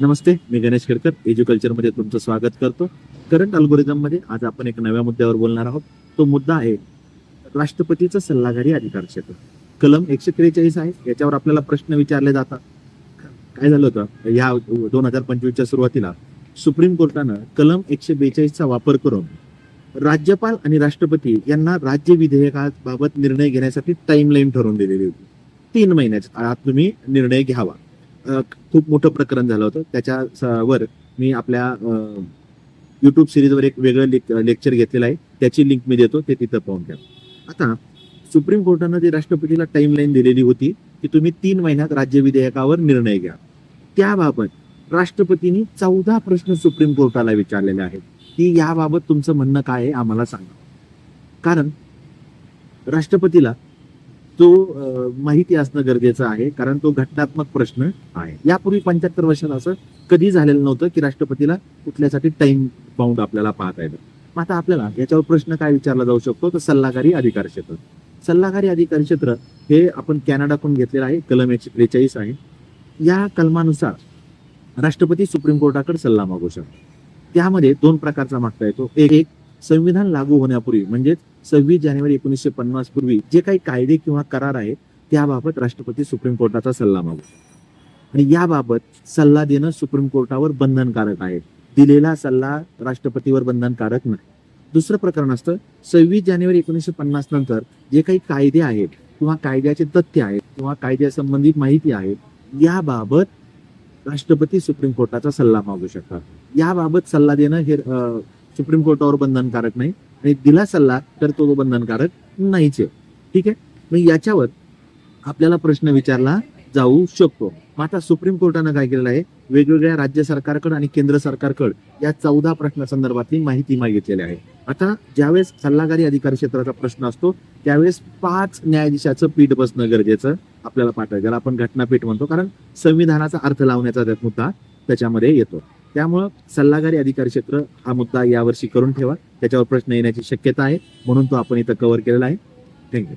नमस्ते मी गणेश खेडकर एज्युकल्चरमध्ये तुमचं स्वागत करतो. करंट अल्गोरिझममध्ये आज आपण एक नव्या मुद्द्यावर बोलणार आहोत. तो मुद्दा आहे राष्ट्रपतीचं सल्लागारी अधिकार क्षेत्र. कलम एकशे त्रेचाळीस आहे याच्यावर आपल्याला प्रश्न विचारले जातात. काय झालं होतं? या दोन हजार पंचवीसच्या सुरुवातीला सुप्रीम कोर्टानं कलम एकशे बेचाळीसचा वापर करून राज्यपाल आणि राष्ट्रपती यांना राज्य विधेयकाबाबत निर्णय घेण्यासाठी टाइमलाईन ठरवून दिलेली होती. तीन महिन्याच्या आत तुम्ही निर्णय घ्यावा. खूप मोठं प्रकरण झालं होतं. त्याच्यावर मी आपल्या युट्यूब सिरीजवर एक वेगळं लेक- लेक्चर घेतलेलं आहे. त्याची लिंक मी देतो. ते तिथं पाहून घ्या. आता सुप्रीम कोर्टानं जी राष्ट्रपतीला टाईमलाईन दिलेली होती की तुम्ही तीन महिन्यात राज्य विधेयकावर निर्णय घ्या. त्याबाबत राष्ट्रपतींनी चौदा प्रश्न सुप्रीम कोर्टाला विचारलेले आहेत. की याबाबत तुमचं म्हणणं काय आहे आम्हाला सांगा. कारण राष्ट्रपतीला तो माहिती असणं गरजेचं आहे कारण तो घटनात्मक प्रश्न आहे. यापूर्वी पंच्याहत्तर वर्षात असं कधी झालेलं नव्हतं की राष्ट्रपतीला कुठल्यासाठी टाइम बाउंड आपल्याला पाहता येतं. मग आता आपल्याला याच्यावर प्रश्न काय विचारला जाऊ शकतो? तर सल्लागारी अधिकार क्षेत्र. सल्लागारी अधिकार क्षेत्र हे आपण कॅनडाकडून घेतलेलं आहे कलम एकशे त्रेचाळीस आहे. या कलमानुसार राष्ट्रपती सुप्रीम कोर्टाकडे सल्ला मागू शकतो. त्यामध्ये दोन प्रकारचा मागता येतो. एक एक संविधान लागू होण्यापूर्वी म्हणजेच सव्वीस जानेवारी एकोणीसशे पन्नास पूर्वी जे काही कायदे किंवा करार आहेत त्याबाबत राष्ट्रपती सुप्रीम कोर्टाचा सल्ला मागू. आणि याबाबत सल्ला देणं सुप्रीम कोर्टावर बंधनकारक आहे. दिलेला सल्ला राष्ट्रपतीवर बंधनकारक नाही. दुसरं प्रकरण असतं सव्वीस जानेवारी एकोणीसशे पन्नास नंतर जे काही कायदे आहेत किंवा कायद्याचे तथ्य आहेत किंवा कायद्यासंबंधित माहिती आहे याबाबत राष्ट्रपती सुप्रीम कोर्टाचा सल्ला मागू शकतात. याबाबत सल्ला देणं हे सुप्रीम कोर्टावर बंधनकारक नाही. आणि दिला सल्ला तर तो बंधनकारक नाहीच आहे. ठीक आहे? मग याच्यावर आपल्याला प्रश्न विचारला जाऊ शकतो. मग आता सुप्रीम कोर्टानं काय केलेलं आहे? वेगवेगळ्या राज्य सरकारकडे आणि केंद्र सरकारकडे या चौदा प्रश्नासंदर्भातली माहिती मागितलेली आहे. आता ज्यावेळेस सल्लागारी अधिकार क्षेत्राचा प्रश्न असतो त्यावेळेस पाच न्यायाधीशाचं पीठ बसणं गरजेचं आपल्याला पाठवायचं ज्याला आपण घटनापीठ म्हणतो कारण संविधानाचा अर्थ लावण्याचा त्यात मुद्दा त्याच्यामध्ये येतो. त्यामुळं सल्लागारी अधिकार क्षेत्र हा मुद्दा यावर्षी करून ठेवा. त्याच्यावर प्रश्न येण्याची शक्यता आहे. म्हणून तो आपण इथं कव्हर केलेला आहे. थँक्यू